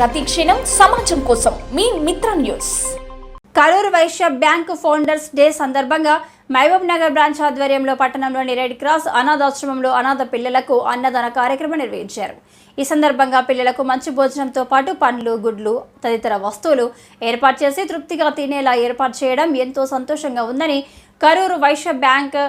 ప్రతి క్షణం సమాజం కోసం మీ Mitra news. Karur Vysya bank founders day సందర్భంగా మహబూబ్ నగర్ బ్రాంచ్ ఆధ్వర్యంలో పట్టణంలోని రెడ్ క్రాస్ అనాథాశ్రమంలో అనాథ పిల్లలకు అన్నదాన కార్యక్రమం నిర్వహించారు. ఈ సందర్భంగా పిల్లలకు మంచి భోజనంతో పాటు పండ్లు గుడ్లు తదితర వస్తువులు ఏర్పాటు చేసి తృప్తిగా తినేలా ఏర్పాటు చేయడం ఎంతో సంతోషంగా ఉందని కరూరు వైశ్య బ్యాంక్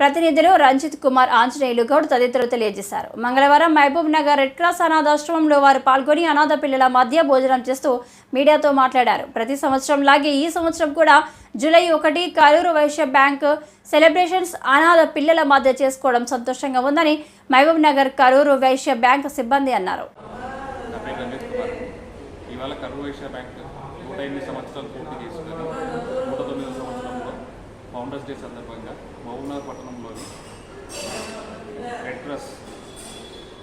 ప్రతినిధులు రంజిత్ కుమార్ ఆంజనేయులు గౌడ్ తదితరులు తెలియజేశారు. మంగళవారం మహబూబ్ నగర్ రెడ్ క్రాస్ అనాథాశ్రమంలో వారు పాల్గొని అనాథ పిల్లల మధ్య భోజనం చేస్తూ మీడియాతో మాట్లాడారు. ప్రతి సంవత్సరం లాగే ఈ సంవత్సరం కూడా జూలై ఒకటి కరూరు వైశ్య బ్యాంక్ సెలబ్రేషన్స్ అనాథ పిల్లల మధ్య చేసుకోవడం సంతోషంగా ఉందని మహబూబ్ నగర్ కరూరు వైశ్య బ్యాంక్ సిబ్బంది అన్నారు. ఇవాళ వైశ్య బ్యాంక్ నూట ఎనిమిది సంవత్సరాలు పూర్తి చేసుకుని నూట తొమ్మిది సంవత్సరంలో ఫౌండర్స్ డే సందర్భంగా మహబూబ్నగర్ పట్టణంలోని రెడ్ క్రాస్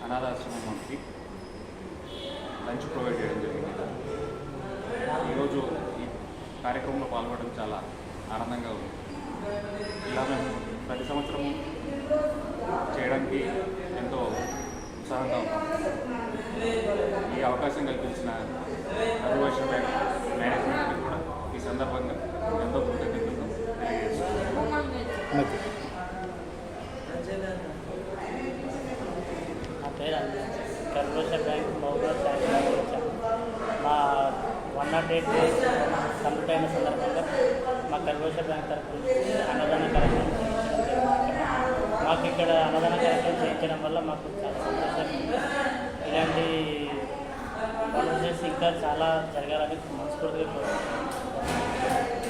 అనాథాశ్రమంకి లంచ్ ప్రొవైడ్ చేయడం జరిగింది. ఈరోజు ఈ కార్యక్రమంలో పాల్గొనడం చాలా ఆనందంగా ఉంది. ఇలా మేము ప్రతి సంవత్సరం చేయడానికి ఎంతో ఉత్సాహంగా ఉన్నాం. ఈ అవకాశం కల్పించిన అరువైశ్య బ్యాంక్ మేనేజ్మెంట్కి కూడా ఈ సందర్భంగా ఎంతో కృతజ్ఞతలు తెలియజేస్తున్నాను నా పేరు బ్యాంక్ మౌగా శాఖలో వచ్చాను మా one nought eight days complete అయిన సందర్భంగా మా కర్పూరేషన్ బ్యాంక్ తరఫు అన్నదాన కార్యక్రమం మాకు ఇక్కడ అన్నదాన కార్యక్రమం చేయించడం వల్ల మాకు చాలా సంతోషంగా ఇలాంటి పనులు చేసి ఇంకా చాలా జరగాలని మనస్ఫూర్తిగా కోరుకుంటున్నాను